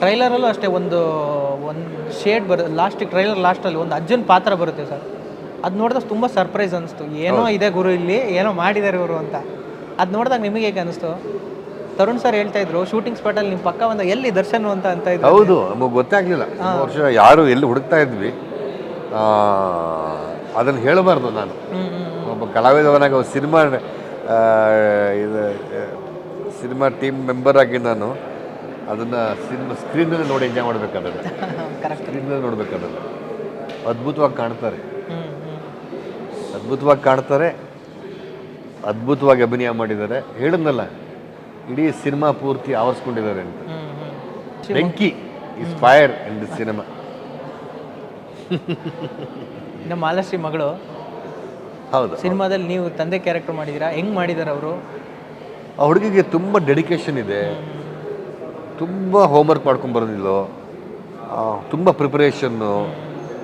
ಟ್ರೈಲರಲ್ಲೂ ಅಷ್ಟೇ ಒಂದು ಒಂದು ಶೇಡ್ ಬರು ಲಾಸ್ಟಿಗೆ ಟ್ರೈಲರ್ ಲಾಸ್ಟಲ್ಲಿ ಒಂದು ಅಜ್ಜನ ಪಾತ್ರ ಬರುತ್ತೆ ಸರ್. ಅದು ನೋಡಿದಾಗ ತುಂಬ ಸರ್ಪ್ರೈಸ್ ಅನಿಸ್ತು. ಏನೋ ಇದೆ ಗುರು ಇಲ್ಲಿ ಏನೋ ಮಾಡಿದ್ದಾರೆ ಇವರು ಅಂತ. ಅದು ನೋಡಿದಾಗ ನಿಮಗೆ ಹೇಗೆ ಅನಿಸ್ತು? ತರುಣ್ ಸರ್ ಹೇಳ್ತಾ ಇದ್ರು ಶೂಟಿಂಗ್ ಸ್ಪಾಟಲ್ಲಿ ನಿಮ್ಮ ಪಕ್ಕ ಬಂದ ಎಲ್ಲಿ ದರ್ಶನ್ ಅಂತ ಅಂತ ಇದ್ರು. ಹೌದು ನಮಗೆ ಗೊತ್ತಾಗ್ಲಿಲ್ಲ. ವರ್ಷ ಯಾರು ಎಲ್ಲಿ ಹುಡುಕ್ತಾ ಇದ್ವಿ. ಅದನ್ನು ಹೇಳಬಾರ್ದು ನಾನು. ಒಬ್ಬ ಕಲಾವಿದವನಾಗ ಸಿನಿಮಾ ಇದು ಸಿನಿಮಾ ಟೀಮ್ ಮೆಂಬರ್ ಆಗಿ ನಾನು ಅದನ್ನು ಸಿನಿಮಾ ಸ್ಕ್ರೀನಲ್ಲಿ ನೋಡಿ ಎಂಜಾಯ್ ಮಾಡಬೇಕಾದ್ರೆ ಸ್ಕ್ರೀನಲ್ಲಿ ನೋಡಬೇಕಾದ್ರೆ ಅದ್ಭುತವಾಗಿ ಕಾಣ್ತಾರೆ. ಅದ್ಭುತವಾಗಿ ಕಾಣ್ತಾರೆ. ಅದ್ಭುತವಾಗಿ ಅಭಿನಯ ಮಾಡಿದ್ದಾರೆ. ಹೇಳಿದ್ನಲ್ಲ ಇಡೀ ಸಿನಿಮಾ ಪೂರ್ತಿ ಆವರಿಸ್ಕೊಂಡಿದ್ದಾರೆ ಅಂತ. ಬೆಂಕಿ is fire in the cinema ನಮ್ಮ ಮಾಲಶ್ರೀ ಮಗಳು ಹೌದು ಸಿನಿಮಾದಲ್ಲಿ ನೀವು ತಂದೆ ಕ್ಯಾರೆಕ್ಟರ್ ಮಾಡಿದ್ದೀರಾ? ಹೆಂಗ್ ಮಾಡಿದ್ದಾರೆ ಅವರು? ಆ ಹುಡುಗಿಗೆ ತುಂಬ ಡೆಡಿಕೇಶನ್ ಇದೆ. ತುಂಬ ಹೋಮ್ವರ್ಕ್ ಮಾಡ್ಕೊಂಡು ಬರೋದಿಲ್ಲ ತುಂಬ ಪ್ರಿಪರೇಷನ್ನು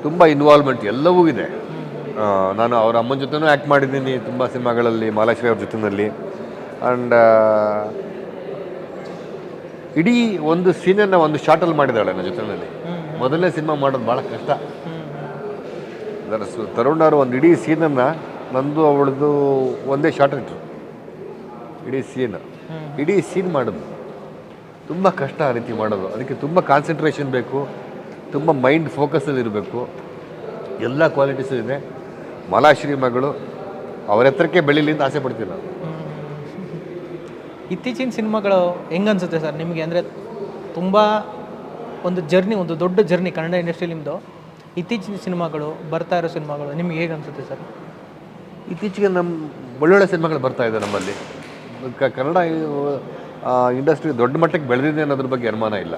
ತುಂಬ ಇನ್ವಾಲ್ವ್ಮೆಂಟ್ ಎಲ್ಲವೂ ಇದೆ. ನಾನು ಅವ್ರ ಅಮ್ಮನ ಜೊತೆನೂ ಆ್ಯಕ್ಟ್ ಮಾಡಿದ್ದೀನಿ ತುಂಬ ಸಿನಿಮಾಗಳಲ್ಲಿ, ಮಾಲಾಶ್ರೀ ಅವ್ರ ಜೊತೆನಲ್ಲಿ. ಆ್ಯಂಡ್ ಇಡೀ ಒಂದು ಸೀನನ್ನು ಒಂದು ಶಾರ್ಟಲ್ಲಿ ಮಾಡಿದ್ದಾಳೆ ನನ್ನ ಜೊತೆನಲ್ಲಿ. ಮೊದಲನೇ ಸಿನಿಮಾ ಮಾಡೋದು ಭಾಳ ಕಷ್ಟ. ಅದರ ಒಂದು ಇಡೀ ಸೀನನ್ನು ನಂದು ಅವಳದು ಒಂದೇ ಶಾರ್ಟ್ ಇಟ್ಟರು ಇಡೀ ಸೀನ್ ಇಡೀ ಸೀನ್ ಮಾಡೋದು ತುಂಬ ಕಷ್ಟ ಆ ರೀತಿ ಮಾಡೋದು. ಅದಕ್ಕೆ ತುಂಬ ಕಾನ್ಸಂಟ್ರೇಷನ್ ಬೇಕು ತುಂಬ ಮೈಂಡ್ ಫೋಕಸಲ್ಲಿ ಇರಬೇಕು. ಎಲ್ಲ ಕ್ವಾಲಿಟೀಸು ಇದೆ. ಮಲಾಶ್ರೀ ಮಗಳು ಅವರ ಎತ್ತರಕ್ಕೆ ಬೆಳೀಲಿ ಅಂತ ಆಸೆ ಪಡ್ತೀನಿ ನಾನು. ಇತ್ತೀಚಿನ ಸಿನಿಮಾಗಳು ಹೆಂಗನ್ಸುತ್ತೆ ಸರ್? ನಿಮಗೆ ಅಂದರೆ ತುಂಬ ಒಂದು ಜರ್ನಿ ಒಂದು ದೊಡ್ಡ ಜರ್ನಿ ಕನ್ನಡ ಇಂಡಸ್ಟ್ರಿ ನಿಮ್ಮದು ಇತ್ತೀಚಿನ ಸಿನಿಮಾಗಳು ಬರ್ತಾ ಇರೋ ಸಿನಿಮಾಗಳು ನಿಮ್ಗೆ ಹೇಗೆ ಅನಿಸುತ್ತೆ ಸರ್? ಇತ್ತೀಚೆಗೆ ನಮ್ಮ ಒಳ್ಳೊಳ್ಳೆ ಸಿನಿಮಾಗಳು ಬರ್ತಾ ಇದೆ ನಮ್ಮಲ್ಲಿ. ಕನ್ನಡ ಇಂಡಸ್ಟ್ರಿ ದೊಡ್ಡ ಮಟ್ಟಕ್ಕೆ ಬೆಳೆದಿದೆ ಅನ್ನೋದ್ರ ಬಗ್ಗೆ ಅನುಮಾನ ಇಲ್ಲ.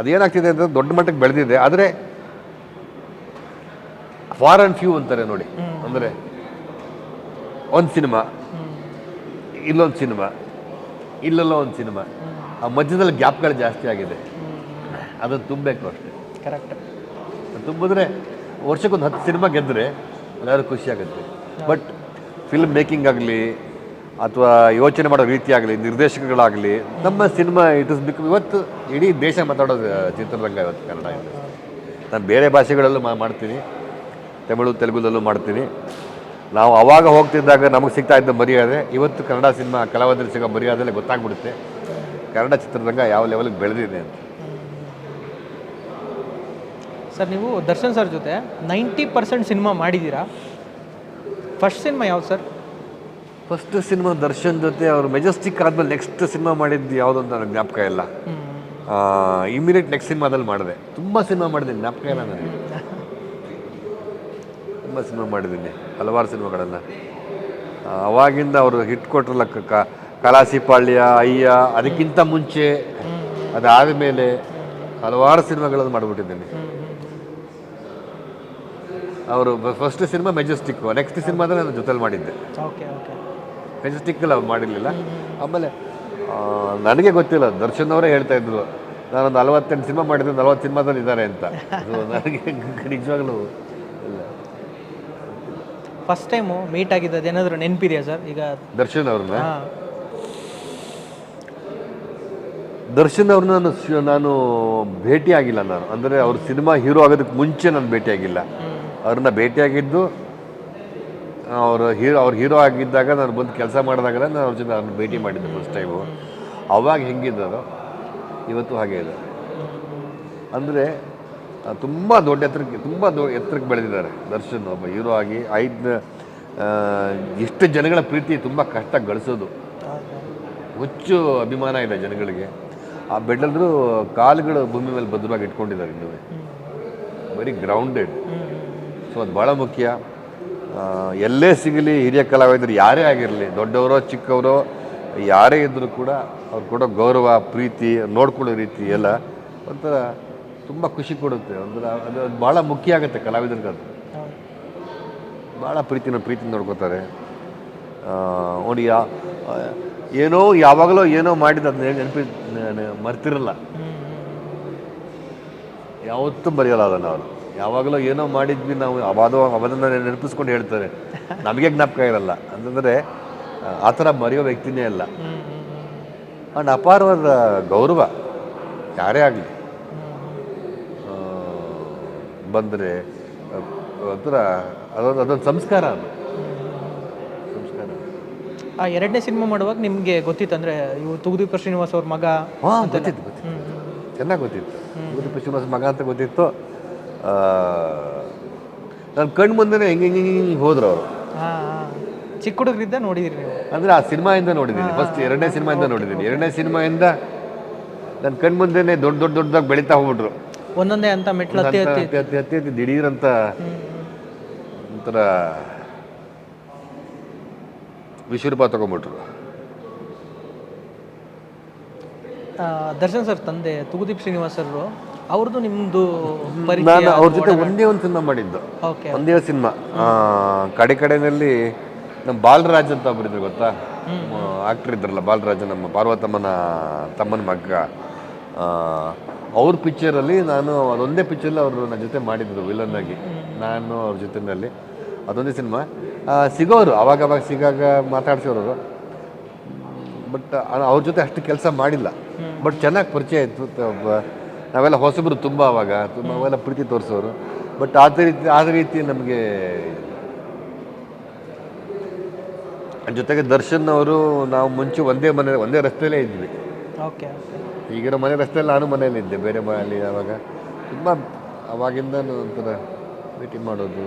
ಅದೇನಾಗ್ತಿದೆ ಅಂದರೆ ದೊಡ್ಡ ಮಟ್ಟಕ್ಕೆ ಬೆಳೆದಿದೆ ಆದರೆ ಫಾರ್ ಆ್ಯಂಡ್ ಫ್ಯೂ ಅಂತಾರೆ ನೋಡಿ. ಅಂದರೆ ಒಂದು ಸಿನಿಮಾ ಇಲ್ಲೊಂದು ಸಿನಿಮಾ ಇಲ್ಲೆಲ್ಲೋ ಒಂದು ಸಿನಿಮಾ ಆ ಮಧ್ಯದಲ್ಲಿ ಗ್ಯಾಪ್ಗಳು ಜಾಸ್ತಿ ಆಗಿದೆ. ಅದನ್ನು ತುಂಬಬೇಕು ಅಷ್ಟೇ. ಕರೆಕ್ಟ್ ಅದು ತುಂಬಿದ್ರೆ ವರ್ಷಕ್ಕೊಂದು ಹತ್ತು ಸಿನಿಮಾ ಗೆದ್ದರೆ ಎಲ್ಲರೂ ಖುಷಿಯಾಗುತ್ತೆ ಬಟ್ ಫಿಲ್ಮ್ ಮೇಕಿಂಗ್ ಆಗಲಿ ಅಥವಾ ಯೋಚನೆ ಮಾಡೋ ರೀತಿಯಾಗಲಿ, ನಿರ್ದೇಶಕಗಳಾಗಲಿ, ನಮ್ಮ ಸಿನಿಮಾ ಇಟ್ ಇಸ್ ಬಿಕ್ ಇವತ್ತು ಇಡೀ ದೇಶ ಮಾತಾಡೋದು ಚಿತ್ರರಂಗ ಇವತ್ತು ಕನ್ನಡ ನಾನು ಬೇರೆ ಭಾಷೆಗಳಲ್ಲೂ ಮಾ, ಮಾಡ್ತೀನಿ. ತಮಿಳು, ತೆಲುಗುದಲ್ಲೂ ಮಾಡ್ತೀನಿ. ನಾವು ಆವಾಗ ಹೋಗ್ತಿದ್ದಾಗ ನಮಗೆ ಸಿಗ್ತಾ ಇದ್ದ ಮರ್ಯಾದೆ. ಇವತ್ತು ಕನ್ನಡ ಸಿನಿಮಾ ಕಲಾವಿದರು ಸಿಗೋ ಮರ್ಯಾದೆಲ್ಲ ಗೊತ್ತಾಗ್ಬಿಡುತ್ತೆ. ಕನ್ನಡ ಚಿತ್ರರಂಗ ಯಾವ ಲೆವೆಲ್ಗೆ ಬೆಳೆದಿದೆ ಅಂತ. ಸರ್, ನೀವು ದರ್ಶನ್ ಸರ್ ಜೊತೆ ನೈಂಟಿ ಪರ್ಸೆಂಟ್ ಸಿನಿಮಾ ಮಾಡಿದ್ದೀರಾ? ಫಸ್ಟ್ ಸಿನಿಮಾ ಯಾವ್ದು ಸರ್? ಫಸ್ಟ್ ಸಿನಿಮಾ ದರ್ಶನ್ ಜೊತೆ ಅವ್ರು ಮೆಜೆಸ್ಟಿಕ್ ಆದ್ಮೇಲೆ ನೆಕ್ಸ್ಟ್ ಸಿನಿಮಾ ಮಾಡಿದ್ದು ಯಾವುದು ಅಂತ ನನಗೆ ಜ್ಞಾಪಕ ಇಲ್ಲ. ಇಮಿಡಿಯೇಟ್ ನೆಕ್ಸ್ಟ್ ಸಿನಿಮಾದಲ್ಲಿ ಮಾಡಿದೆ. ತುಂಬ ಸಿನಿಮಾ ಮಾಡಿದ್ದೀನಿ, ಜ್ಞಾಪಕ ಇಲ್ಲ ನನಗೆ. ತುಂಬ ಸಿನಿಮಾ ಮಾಡಿದ್ದೀನಿ, ಹಲವಾರು ಸಿನಿಮಾಗಳನ್ನು. ಅವಾಗಿಂದ ಅವರು ಹಿಟ್ ಕೊಟ್ರಲ್ಲ ಕಲಾಸಿಪಾಳ್ಯ ಅಯ್ಯ, ಅದಕ್ಕಿಂತ ಮುಂಚೆ ಅದಾದ ಮೇಲೆ ಹಲವಾರು ಸಿನಿಮಾಗಳನ್ನು ಮಾಡಿಬಿಟ್ಟಿದ್ದೀನಿ. ಅವರು ಫಸ್ಟ್ ಸಿನಿಮಾ ಮೆಜೆಸ್ಟಿಕ್ ನೆಕ್ಸ್ಟ್ ಸಿನಿಮಾದಲ್ಲಿ ನಾನು ಜೊತೆಲಿ ಮಾಡಿದ್ದೆ. ಓಕೆ ಓಕೆ ಮೆಜೆಸ್ಟಿಕ್ಕಲ್ಲಿ ಅವ್ರು ಮಾಡಿರಲಿಲ್ಲ. ಆಮೇಲೆ ನನಗೆ ಗೊತ್ತಿಲ್ಲ ದರ್ಶನ್ ಅವರೇ ಹೇಳ್ತಾ ಇದ್ರು ನಾನೊಂದು ನಲವತ್ತೆಂಟು ಸಿನಿಮಾ ಮಾಡಿದ್ರು ನಲವತ್ತು ಸಿನಿಮಾದಲ್ಲಿ ಇದ್ದಾರೆ ಅಂತ. ಅದು ನನಗೆ ನಿಜವಾಗ್ಲೂ ಇಲ್ಲ. ಫಸ್ಟ್ ಟೈಮು ಮೀಟ್ ಆಗಿದ್ದದ್ದು ಏನಾದರೂ ನೆನಪಿದೆಯಾ ಸರ್ ಈಗ ದರ್ಶನ್ ಅವ್ರನ್ನ? ದರ್ಶನ್ ಅವ್ರನ್ನ ನಾನು ನಾನು ಭೇಟಿ ಆಗಿಲ್ಲ ನಾನು. ಅಂದರೆ ಅವ್ರ ಸಿನಿಮಾ ಹೀರೋ ಆಗೋದಕ್ಕೆ ಮುಂಚೆ ನಾನು ಭೇಟಿಯಾಗಿಲ್ಲ. ಅವ್ರನ್ನ ಭೇಟಿಯಾಗಿದ್ದು ಅವರು ಹೀರೋ ಅವ್ರು ಹೀರೋ ಆಗಿದ್ದಾಗ ನಾನು ಬಂದು ಕೆಲಸ ಮಾಡಿದಾಗ ನಾನು ಅವ್ರ ಜೊತೆ ಅವ್ರನ್ನ ಭೇಟಿ ಮಾಡಿದ್ದೆ ಫಸ್ಟ್ ಟೈಮು ಅವಾಗ ಹೆಂಗಿದ್ದಾರೋ ಇವತ್ತು ಹಾಗೆ ಇದೆ. ಅಂದರೆ ತುಂಬ ದೊಡ್ಡ ಎತ್ತರಕ್ಕೆ ತುಂಬ ದೊ ಎತ್ತರಕ್ಕೆ ಬೆಳೆದಿದ್ದಾರೆ ದರ್ಶನ್ ಒಬ್ಬ ಹೀರೋ ಆಗಿ. ಐದು ಎಷ್ಟು ಜನಗಳ ಪ್ರೀತಿ ತುಂಬ ಕಷ್ಟ ಗಳಿಸೋದು. ಹುಚ್ಚು ಅಭಿಮಾನ ಇದೆ ಜನಗಳಿಗೆ. ಆ ಬೆಡ್ಡಲ್ರೂ ಕಾಲುಗಳು ಭೂಮಿ ಮೇಲೆ ಭದ್ರವಾಗಿ ಇಟ್ಕೊಂಡಿದ್ದಾರೆ ಇನ್ನೂ ವೆರಿ ಗ್ರೌಂಡೆಡ್ ಸೊ ಅದು ಭಾಳ ಮುಖ್ಯ. ಎಲ್ಲೇ ಸಿಗಲಿ ಹಿರಿಯ ಕಲಾವಿದರು ಯಾರೇ ಆಗಿರಲಿ ದೊಡ್ಡವರೋ ಚಿಕ್ಕವರೋ ಯಾರೇ ಇದ್ದರೂ ಕೂಡ ಅವ್ರು ಕೊಡೋ ಗೌರವ ಪ್ರೀತಿ ನೋಡ್ಕೊಳ್ಳೋ ರೀತಿ ಎಲ್ಲ ಒಂಥರ ತುಂಬ ಖುಷಿ ಕೊಡುತ್ತೆ. ಒಂಥರ ಅದು ಅದು ಭಾಳ ಮುಖ್ಯ ಆಗುತ್ತೆ ಕಲಾವಿದರಿಗೆ ಅದು. ಭಾಳ ಪ್ರೀತಿನ ಪ್ರೀತಿ ನೋಡ್ಕೋತಾರೆ. ನೋಡಿ ಯಾ ಏನೋ ಯಾವಾಗಲೋ ಏನೋ ಮಾಡಿದ ಅದನ್ನ ನೆನಪಿ ಮರ್ತಿರಲ್ಲ. ಯಾವತ್ತೂ ಬರೆಯಲ್ಲ ಅದನ್ನು ಅವರು. ಯಾವಾಗಲೋ ಏನೋ ಮಾಡಿದ್ವಿ ನಾವು ಅವಾದ ಅವದನ್ನು ನೆನಪಿಸ್ಕೊಂಡು ಹೇಳ್ತಾರೆ. ನಮಗೆ ಜ್ಞಾಪಕ ಇರಲ್ಲ. ಅಂತಂದರೆ ಆ ಥರ ಮರೆಯೋ ವ್ಯಕ್ತಿನೇ ಅಲ್ಲ. ಅಂಡ್ ಅಪಾರವಾದ ಗೌರವ ಯಾರೇ ಆಗಲಿ. ಬಂದರೆ ಒಂಥರ ಅದೊಂದು ಅದೊಂದು ಸಂಸ್ಕಾರ ಅದು. ಸಂಸ್ಕಾರ. ಆ ಎರಡನೇ ಸಿನಿಮಾ ಮಾಡುವಾಗ ನಿಮಗೆ ಗೊತ್ತಿತ್ತು ಅಂದರೆ ಇವು ತುಗುದೀಪ ಶ್ರೀನಿವಾಸ ಅವ್ರ ಮಗ ಹಾಂ ಗೊತ್ತಿತ್ತು ಗೊತ್ತಿತ್ತು. ಚೆನ್ನಾಗಿ ಗೊತ್ತಿತ್ತು. ತುಗುದೀಪ ಶ್ರೀನಿವಾಸ ಮಗ ಅಂತ ಗೊತ್ತಿತ್ತು. ನನ್ನ ಕಣ್ಣು ಮುಂದೆನೇ ಹೆಂಗೆ ಹಿಂಗೆ ಹಿಂಗೆ ಹೋದ್ರು ಅವರು. ಚಿಕ್ಕ ಹುಡುಗರಿಂದ ನೋಡಿದಿರಿ ನೀವು? ಅಂದರೆ ಆ ಸಿನಿಮಾಯಿಂದ ನೋಡಿದ್ದೀನಿ ಫಸ್ಟ್ ಎರಡನೇ ಸಿನಿಮಾಯಿಂದ ನೋಡಿದ್ದೀನಿ ಎರಡನೇ ಸಿನಿಮಾಯಿಂದ ನನ್ನ ಕಣ್ಣು ಮುಂದೆನೇ ದೊಡ್ಡ ದೊಡ್ಡ ದೊಡ್ಡದಾಗಿ ಬೆಳೀತಾ ಹೋಗ್ಬಿಟ್ರು. ಒಂದೊಂದೇ ಅಂತ ಮೆಟ್ಲು ಹತ್ತಿ ಹತ್ತಿ ಹತ್ತಿ ಹತ್ತಿ ಹತ್ತಿ ದಿಢೀರಂತ ಒಂಥರ ವಿಶ್ವರೂಪ ತಗೊಂಡ್ಬಿಟ್ರು ಆ, ದರ್ಶನ್ ಸರ್ ತಂದೆ ತುಗುದೀಪ್ ಶ್ರೀನಿವಾಸರು ಸರ್ ಅವ್ರದ್ದು ನಿಮ್ದು ನಾನು ಅವ್ರ ಜೊತೆ ಒಂದೇ ಒಂದು ಸಿನಿಮಾ ಮಾಡಿದ್ದು. ಒಂದೇ ಒಂದು ಸಿನಿಮಾ. ಕಡೆ ಕಡೆನಲ್ಲಿ ನಮ್ಮ ಬಾಲರಾಜ್ ಅಂತ ಒಬ್ಬರಿದ್ರು ಗೊತ್ತಾ? ಆಕ್ಟರ್ ಇದ್ರಲ್ಲ ಬಾಲರಾಜ್ ನಮ್ಮ ಪಾರ್ವತಮ್ಮನ ತಮ್ಮನ ಮಗ್ಗ ಅವ್ರ ಪಿಕ್ಚರಲ್ಲಿ ನಾನು ಅದೊಂದೇ ಪಿಕ್ಚರಲ್ಲಿ ಅವರು ನನ್ನ ಜೊತೆ ಮಾಡಿದ್ರು ವಿಲನ್ ಆಗಿ. ನಾನು ಅವ್ರ ಜೊತೆನಲ್ಲಿ. ಅದೊಂದೇ ಸಿನಿಮಾ. ಸಿಗೋರು ಅವಾಗ ಅವಾಗ ಸಿಗಾಗ ಮಾತಾಡ್ಸೋರು ಬಟ್ ಅವ್ರ ಜೊತೆ ಅಷ್ಟು ಕೆಲಸ ಮಾಡಿಲ್ಲ. ಬಟ್ ಚೆನ್ನಾಗಿ ಪರಿಚಯ ಇತ್ತು. ತ- ಬ- ನಾವೆಲ್ಲ ಹೊಸಬರು ತುಂಬ ಅವಾಗ ತುಂಬ ಅವೆಲ್ಲ ಪ್ರೀತಿ ತೋರಿಸೋರು. ಬಟ್ ಆದ ರೀತಿ ಆದ ರೀತಿ ನಮಗೆ ಜೊತೆಗೆ ದರ್ಶನ್ ಅವರು ನಾವು ಮುಂಚೆ ಒಂದೇ ಮನೆ ಒಂದೇ ರಸ್ತೆಯಲ್ಲೇ ಇದ್ವಿ. ಓಕೆ ಈಗಿರೋ ಮನೆ ರಸ್ತೆಯಲ್ಲಿ ನಾನು ಮನೆಯಲ್ಲಿ ಇದ್ದೆ ಬೇರೆ ಮನೆಯಲ್ಲಿ ಆವಾಗ ತುಂಬ ಅವಾಗಿಂದ ಒಂಥರ ಭೇಟಿ ಮಾಡೋದು